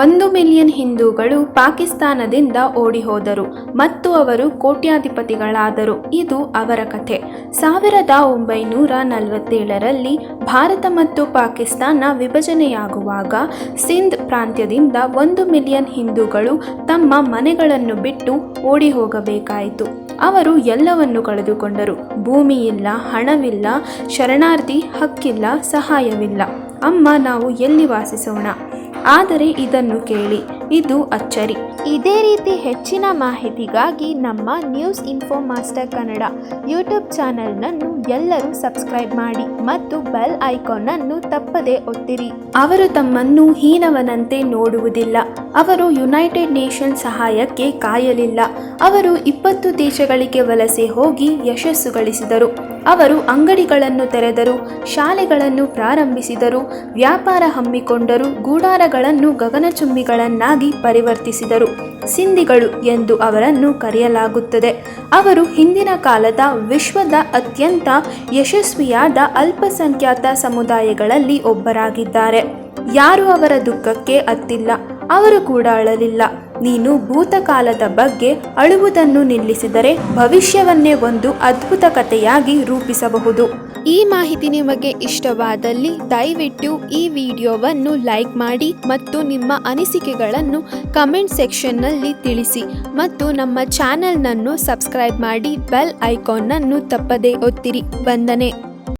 ಒಂದು ಮಿಲಿಯನ್ ಹಿಂದೂಗಳು ಪಾಕಿಸ್ತಾನದಿಂದ ಓಡಿ ಹೋದರು ಮತ್ತು ಅವರು ಕೋಟ್ಯಾಧಿಪತಿಗಳಾದರು. ಇದು ಅವರ ಕಥೆ. ಸಾವಿರದ ಒಂಬೈನೂರ ನಲವತ್ತೇಳರಲ್ಲಿ ಭಾರತ ಮತ್ತು ಪಾಕಿಸ್ತಾನ ವಿಭಜನೆಯಾಗುವಾಗ ಸಿಂಧ್ ಪ್ರಾಂತ್ಯದಿಂದ ಒಂದು ಮಿಲಿಯನ್ ಹಿಂದೂಗಳು ತಮ್ಮ ಮನೆಗಳನ್ನು ಬಿಟ್ಟು ಓಡಿ ಹೋಗಬೇಕಾಯಿತು ಅವರು ಎಲ್ಲವನ್ನು ಕಳೆದುಕೊಂಡರು. ಭೂಮಿ ಇಲ್ಲ ಹಣವಿಲ್ಲ, ಶರಣಾರ್ಥಿ ಹಕ್ಕಿಲ್ಲ, ಸಹಾಯವಿಲ್ಲ. ಅಮ್ಮ, ನಾವು ಎಲ್ಲಿ ವಾಸಿಸೋಣ? ಆದರೆ ಇದನ್ನು ಕೇಳಿ, ಇದು ಅಚ್ಚರಿ. ಇದೇ ರೀತಿ ಹೆಚ್ಚಿನ ಮಾಹಿತಿಗಾಗಿ ನಮ್ಮ news info master Kannada YouTube ಚಾನೆಲ್ನನ್ನು ಎಲ್ಲರೂ ಸಬ್ಸ್ಕ್ರೈಬ್ ಮಾಡಿ ಮತ್ತು ಬೆಲ್ ಐಕಾನ್ ಅನ್ನು ತಪ್ಪದೇ ಒತ್ತಿರಿ. ಅವರು ತಮ್ಮನ್ನು ಹೀನವನಂತೆ ನೋಡುವುದಿಲ್ಲ. ಅವರು ಯುನೈಟೆಡ್ ನೇಷನ್ ಸಹಾಯಕ್ಕೆ ಕಾಯಲಿಲ್ಲ. ಅವರು ಇಪ್ಪತ್ತು ದೇಶಗಳಿಗೆ ವಲಸೆ ಹೋಗಿ ಯಶಸ್ಸು ಗಳಿಸಿದರು. ಅವರು ಅಂಗಡಿಗಳನ್ನು ತೆರೆದರು, ಶಾಲೆಗಳನ್ನು ಪ್ರಾರಂಭಿಸಿದರು, ವ್ಯಾಪಾರ ಹಮ್ಮಿಕೊಂಡರು, ಗೂಡಾರಗಳನ್ನು ಗಗನಚುಂಬಿಗಳನ್ನಾಗಿ ಪರಿವರ್ತಿಸಿದರು. ಸಿಂಧಿಗಳು ಎಂದು ಅವರನ್ನು ಕರೆಯಲಾಗುತ್ತದೆ. ಅವರು ಹಿಂದಿನ ಕಾಲದ ವಿಶ್ವದ ಅತ್ಯಂತ ಯಶಸ್ವಿಯಾದ ಅಲ್ಪಸಂಖ್ಯಾತ ಸಮುದಾಯಗಳಲ್ಲಿ ಒಬ್ಬರಾಗಿದ್ದಾರೆ. ಯಾರು ಅವರ ದುಃಖಕ್ಕೆ ಅತ್ತಿಲ್ಲ, ಅವರು ಕೂಡ ಅಳಲಿಲ್ಲ. ನೀನು ಭೂತಕಾಲದ ಬಗ್ಗೆ ಅಳುವುದನ್ನು ನಿಲ್ಲಿಸಿದರೆ ಭವಿಷ್ಯವನ್ನೇ ಒಂದು ಅದ್ಭುತ ಕಥೆಯಾಗಿ ರೂಪಿಸಬಹುದು. ಈ ಮಾಹಿತಿ ನಿಮಗೆ ಇಷ್ಟವಾದಲ್ಲಿ ದಯವಿಟ್ಟು ಈ ವಿಡಿಯೋವನ್ನು ಲೈಕ್ ಮಾಡಿ ಮತ್ತು ನಿಮ್ಮ ಅನಿಸಿಕೆಗಳನ್ನು ಕಮೆಂಟ್ ಸೆಕ್ಷನ್ನಲ್ಲಿ ತಿಳಿಸಿ ಮತ್ತು ನಮ್ಮ ಚಾನಲ್ನನ್ನು ಸಬ್ಸ್ಕ್ರೈಬ್ ಮಾಡಿ ಬೆಲ್ ಐಕಾನ್ನನ್ನು ತಪ್ಪದೇ ಒತ್ತಿರಿ. ವಂದನೆ.